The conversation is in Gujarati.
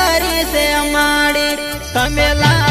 કરી છે અમારી. તમે લા